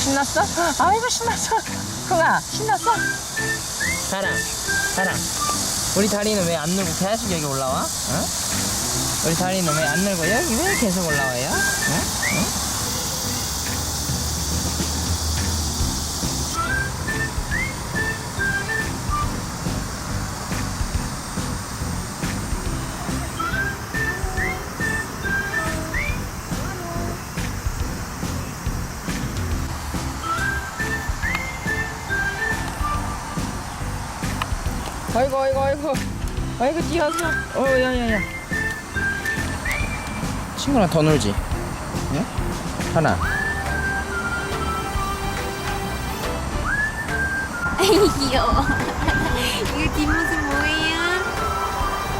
신났어? 아이고 신났어 쿵아 신났어? 사랑 사랑 우리 다리는 왜안 늘고 계속 여기 올라와? 응? 우리 다리는 왜안 늘고 여기 왜 계속 올라와요? 응? 응? 아이고 아이고 아이고 아이고 뛰어서 어 야야야 친구랑 더 놀지 응? 하나 아이 귀여워. 이거 뒷모습 뭐예요?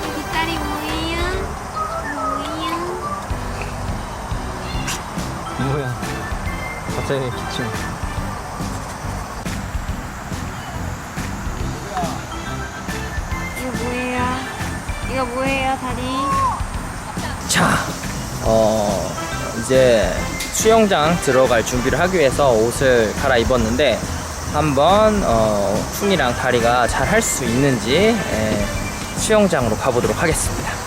이 뒷다리 뭐예요? 뭐예요? 뭐야 갑자기 기침 이거 뭐예요, 다리? 자, 어, 이제 수영장 들어갈 준비를 하기 위해서 옷을 갈아입었는데 한번 어, 쿵이랑 다리가 잘 할 수 있는지 에, 수영장으로 가보도록 하겠습니다.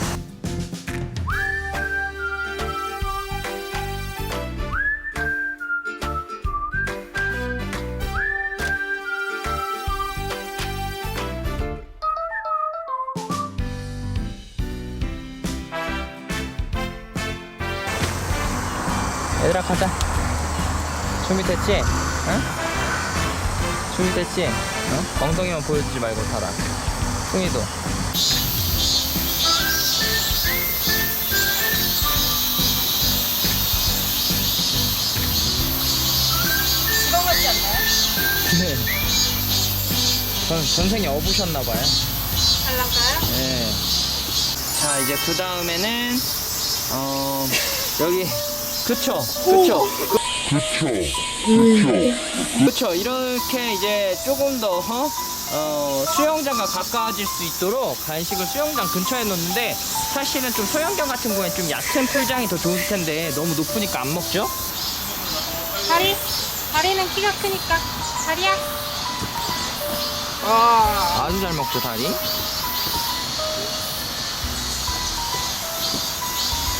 얘들아 가자. 준비됐지? 응? 준비됐지? 응? 엉덩이만 보여주지 말고 살아. 쿵이도. 시방 같지 않나요? 네. 전, 전생에 어부셨나봐요. 잘난가요? 네. 자, 이제 그 다음에는, 어, 여기, 그쵸, 그쵸. 그쵸. 이렇게 이제 조금 더, 어, 어, 수영장과 가까워질 수 있도록 간식을 수영장 근처에 놓는데, 사실은 좀 소형견 같은 경우에는 좀 얕은 풀장이 더 좋을 텐데, 너무 높으니까 안 먹죠? 다리? 다리는 키가 크니까. 다리야? 와. 아주 잘 먹죠, 다리.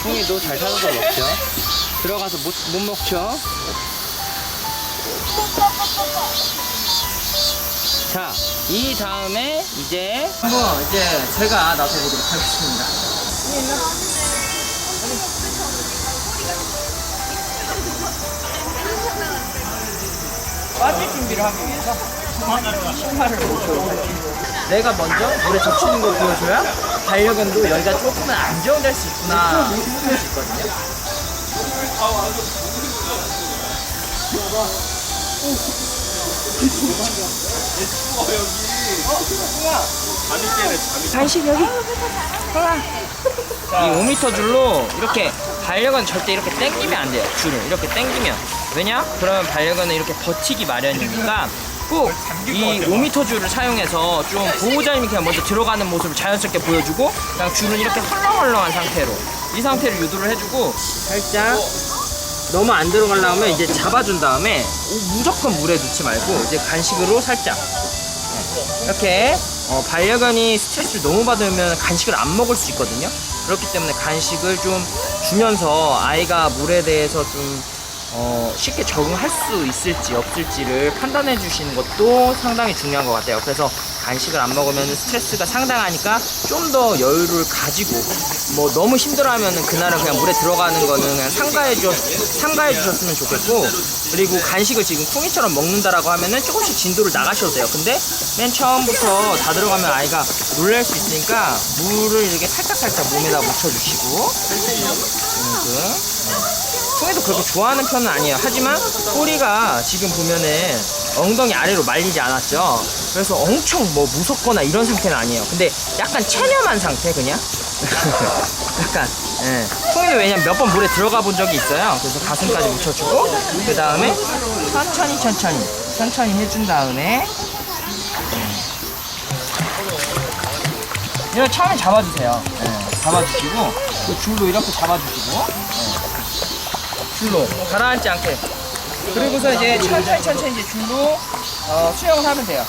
송이도 잘 찾아서 먹죠. 들어가서 못, 못 먹죠. 자, 이 다음에 이제 한번 이제 제가 나서보도록 하겠습니다. 빠질 준비를 하기 위해서 신발을 내가 먼저 물에 젖히는 걸 보여줘야 반려견도 여기가 조금은 안 정될 수 있구나 생각할 수 있거든요. 간식 여기. 이 5m 줄로 이렇게 반려견 절대 이렇게 당기면 안 돼요. 줄을 이렇게 당기면 왜냐? 그러면 반려견은 이렇게 버티기 마련이니까 꼭 이 5m 줄을 사용해서 좀 보호자님이 그냥 먼저 들어가는 모습을 자연스럽게 보여주고 그냥 줄은 이렇게 헐렁헐렁한 상태로 이 상태를 유도를 해주고 살짝 너무 안 들어가려면 이제 잡아준 다음에 무조건 물에 넣지 말고 이제 간식으로 살짝 이렇게 어, 반려견이 스트레스를 너무 받으면 간식을 안 먹을 수 있거든요. 그렇기 때문에 간식을 좀 주면서 아이가 물에 대해서 좀 어, 쉽게 적응할 수 있을지 없을지를 판단해 주시는 것도 상당히 중요한 것 같아요. 그래서 간식을 안 먹으면 스트레스가 상당하니까 좀 더 여유를 가지고 뭐 너무 힘들어하면 그날은 그냥 물에 들어가는 거는 그냥 상가해 주 상가해 주셨으면 좋겠고 그리고 간식을 지금 콩이처럼 먹는다라고 하면은 조금씩 진도를 나가셔도 돼요. 근데 맨 처음부터 다 들어가면 아이가 놀랄 수 있으니까 물을 이렇게 살짝 살짝 몸에다 묻혀주시고 이렇게 콩이도 그렇게 좋아하는 편은 아니에요. 하지만 꼬리가 지금 보면은 엉덩이 아래로 말리지 않았죠. 그래서 엄청 뭐 무섭거나 이런 상태는 아니에요. 근데 약간 체념한 상태 그냥. 약간. 예. 콩이는 왜냐면 몇 번 물에 들어가 본 적이 있어요. 그래서 가슴까지 묻혀주고 그 다음에 천천히 천천히 천천히 해준 다음에 이렇게 처음에 잡아주세요. 예, 잡아주시고 그 줄로 이렇게 잡아주시고 예. 줄로 가라앉지 않게 그리고서 이제 천천히 천천히 이제 줄로 어, 수영을 하면 돼요.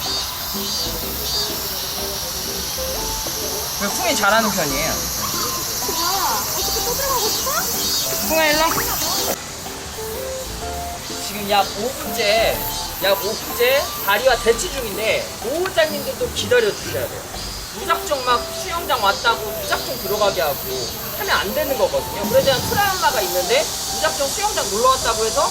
그 풍이 잘하는 편이에요. 풍아 일로. 지금 약 5분째, 약 5분째 다리와 대치 중인데 보호자님들도 기다려 주셔야 돼요. 무작정 막 수영장 왔다고 무작정 들어가게 하고 하면 안 되는 거거든요. 그에 대한 트라우마가 있는데 무작정 수영장 놀러 왔다고 해서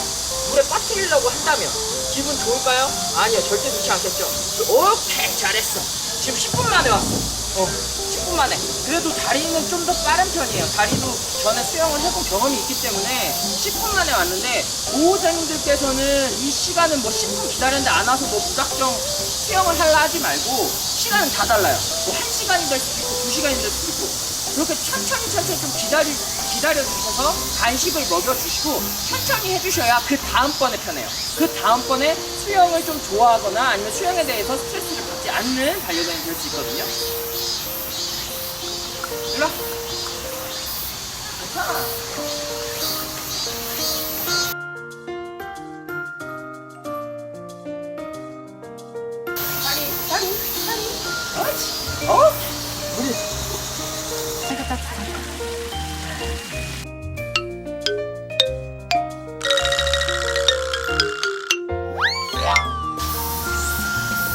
물에 빠뜨리려고 한다면 기분 좋을까요? 아니요, 절대 좋지 않겠죠. 오케이, 잘했어. 지금 10분 만에 왔어. 어, 10분 만에. 그래도 다리는 좀 더 빠른 편이에요. 다리도 전에 수영을 해본 경험이 있기 때문에 10분 만에 왔는데 보호자님들께서는 이 시간은 뭐 10분 기다렸는데 안 와서 뭐 무작정 수영을 하려 하지 말고 시간은 다 달라요. 뭐 1시간이 될 수도 있고 2시간이 될 수도 있고 그렇게 천천히 천천히 좀 기다리, 기다려주셔서 간식을 먹여주시고 천천히 해주셔야 그 다음번에 편해요. 그 다음번에 수영을 좀 좋아하거나 아니면 수영에 대해서 스트레스를 받지 않는 반려견이 될 수 있거든요. 일로 와. 괜찮아.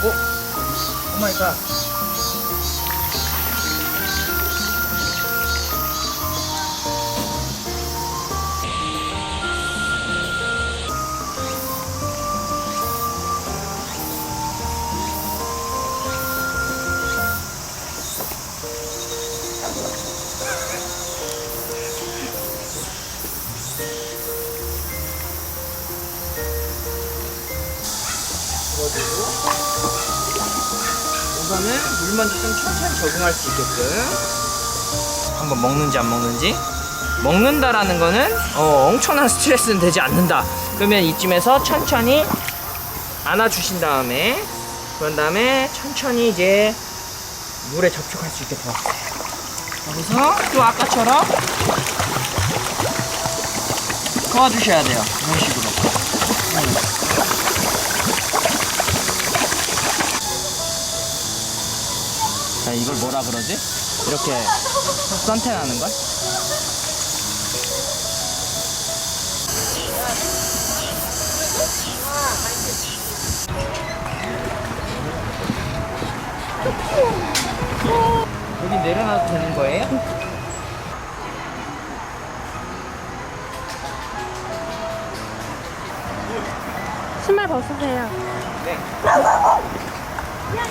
오, 오 마이 갓. 우선은 물 먼저 좀 천천히 적응할 수 있게끔. 한번 먹는지 안 먹는지? 먹는다라는 거는 어, 엄청난 스트레스는 되지 않는다. 그러면 이쯤에서 천천히 안아주신 다음에 그런 다음에 천천히 이제 물에 접촉할 수 있게 도와주세요 여기서 또 아까처럼 도와주셔야 돼요. 이런 식으로 이걸 뭐라 그러지? 이렇게 선택하는 걸? 여기 내려놔도 되는 거예요? 신발 벗으세요. 네. 야,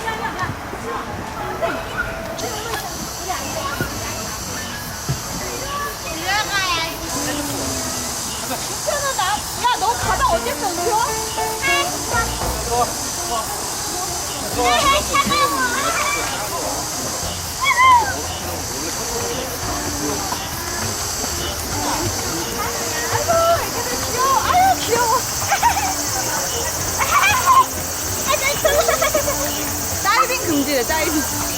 다이빙 금지래, 다이빙.